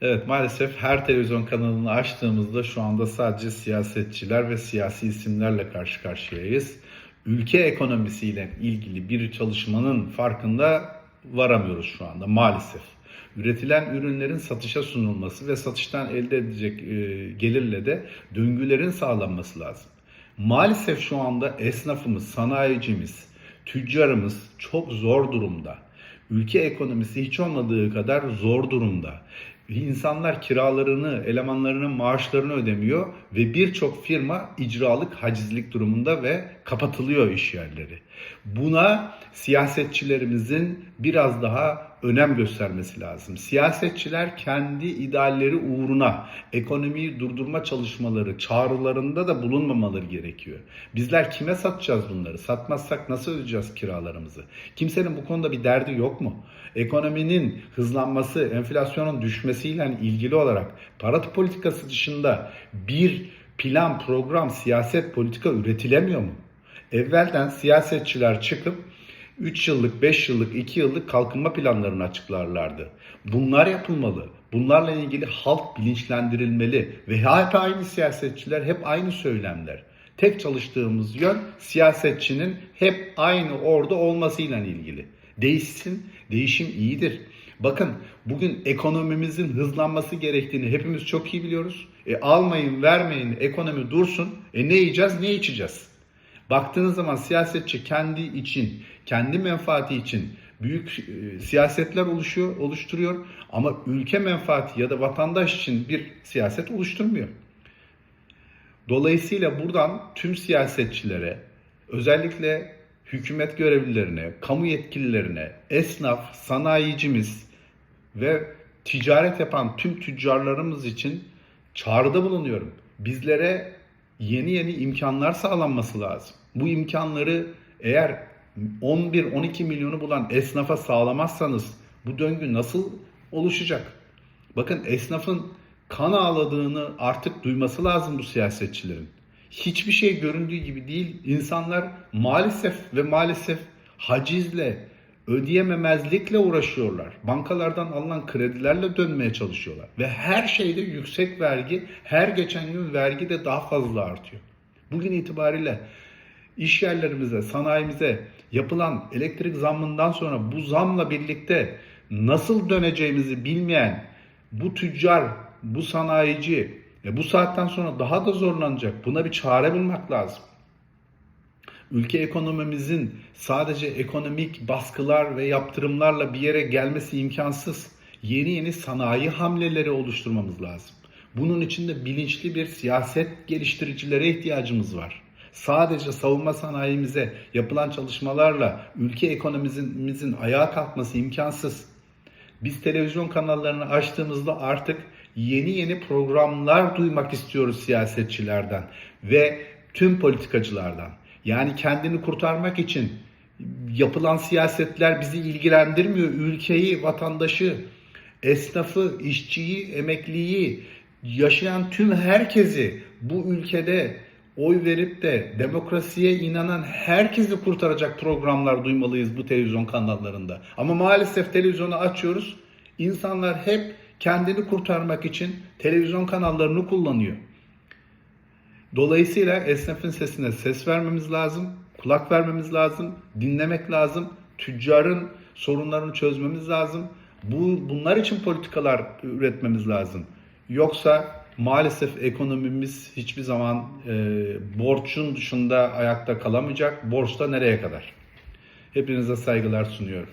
Evet maalesef her televizyon kanalını açtığımızda şu anda sadece siyasetçiler ve siyasi isimlerle karşı karşıyayız. Ülke ekonomisiyle ilgili bir çalışmanın farkında varamıyoruz şu anda maalesef. Üretilen ürünlerin satışa sunulması ve satıştan elde edecek e, gelirle de döngülerin sağlanması lazım. Maalesef şu anda esnafımız, sanayicimiz, tüccarımız çok zor durumda. Ülke ekonomisi hiç olmadığı kadar zor durumda. İnsanlar kiralarını, elemanlarının maaşlarını ödemiyor ve birçok firma icralık, hacizlik durumunda ve kapatılıyor iş yerleri. Buna siyasetçilerimizin biraz daha önem göstermesi lazım. Siyasetçiler kendi idealleri uğruna ekonomiyi durdurma çalışmaları, çağrılarında da bulunmamaları gerekiyor. Bizler kime satacağız bunları? Satmazsak nasıl ödeyeceğiz kiralarımızı? Kimsenin bu konuda bir derdi yok mu? Ekonominin hızlanması, enflasyonun düşmesiyle ilgili olarak para politikası dışında bir plan, program, siyaset, politika üretilemiyor mu? Evvelden siyasetçiler çıkıp 3 yıllık, 5 yıllık, 2 yıllık kalkınma planlarını açıklarlardı. Bunlar yapılmalı. Bunlarla ilgili halk bilinçlendirilmeli ve hep aynı siyasetçiler, hep aynı söylemler. Tek çalıştığımız yön siyasetçinin hep aynı orada olmasıyla ilgili. Değişsin, değişim iyidir. Bakın bugün ekonomimizin hızlanması gerektiğini hepimiz çok iyi biliyoruz. E, almayın, vermeyin, ekonomi dursun. E ne yiyeceğiz, ne içeceğiz? Baktığınız zaman siyasetçi kendi için, kendi menfaati için büyük e, siyasetler oluşuyor, oluşturuyor ama ülke menfaati ya da vatandaş için bir siyaset oluşturmuyor. Dolayısıyla buradan tüm siyasetçilere, özellikle hükümet görevlilerine, kamu yetkililerine, esnaf, sanayicimiz ve ticaret yapan tüm tüccarlarımız için çağrıda bulunuyorum. Bizlere yeni yeni imkanlar sağlanması lazım. Bu imkanları eğer 11-12 milyonu bulan esnafa sağlamazsanız bu döngü nasıl oluşacak? Bakın esnafın kan ağladığını artık duyması lazım bu siyasetçilerin. Hiçbir şey göründüğü gibi değil. İnsanlar maalesef ve maalesef hacizle, ödeyememezlikle uğraşıyorlar. Bankalardan alınan kredilerle dönmeye çalışıyorlar. Ve her şeyde yüksek vergi, her geçen gün vergi de daha fazla artıyor. Bugün itibariyle iş yerlerimize, sanayimize yapılan elektrik zammından sonra bu zamla birlikte nasıl döneceğimizi bilmeyen bu tüccar, bu sanayici bu saatten sonra daha da zorlanacak. Buna bir çare bulmak lazım. Ülke ekonomimizin sadece ekonomik baskılar ve yaptırımlarla bir yere gelmesi imkansız. Yeni yeni sanayi hamleleri oluşturmamız lazım. Bunun için de bilinçli bir siyaset geliştiricilere ihtiyacımız var. Sadece savunma sanayimize yapılan çalışmalarla ülke ekonomimizin ayağa kalkması imkansız. Biz televizyon kanallarını açtığımızda artık yeni yeni programlar duymak istiyoruz siyasetçilerden ve tüm politikacılardan. Yani kendini kurtarmak için yapılan siyasetler bizi ilgilendirmiyor. Ülkeyi, vatandaşı, esnafı, işçiyi, emekliyi, yaşayan tüm herkesi bu ülkede oy verip de demokrasiye inanan herkesi kurtaracak programlar duymalıyız bu televizyon kanallarında. Ama maalesef televizyonu açıyoruz. İnsanlar hep kendini kurtarmak için televizyon kanallarını kullanıyor. Dolayısıyla esnafın sesine ses vermemiz lazım, kulak vermemiz lazım, dinlemek lazım, tüccarın sorunlarını çözmemiz lazım. Bu bunlar için politikalar üretmemiz lazım. Yoksa maalesef ekonomimiz hiçbir zaman e, borçun dışında ayakta kalamayacak. Borçta nereye kadar? Hepinize saygılar sunuyorum.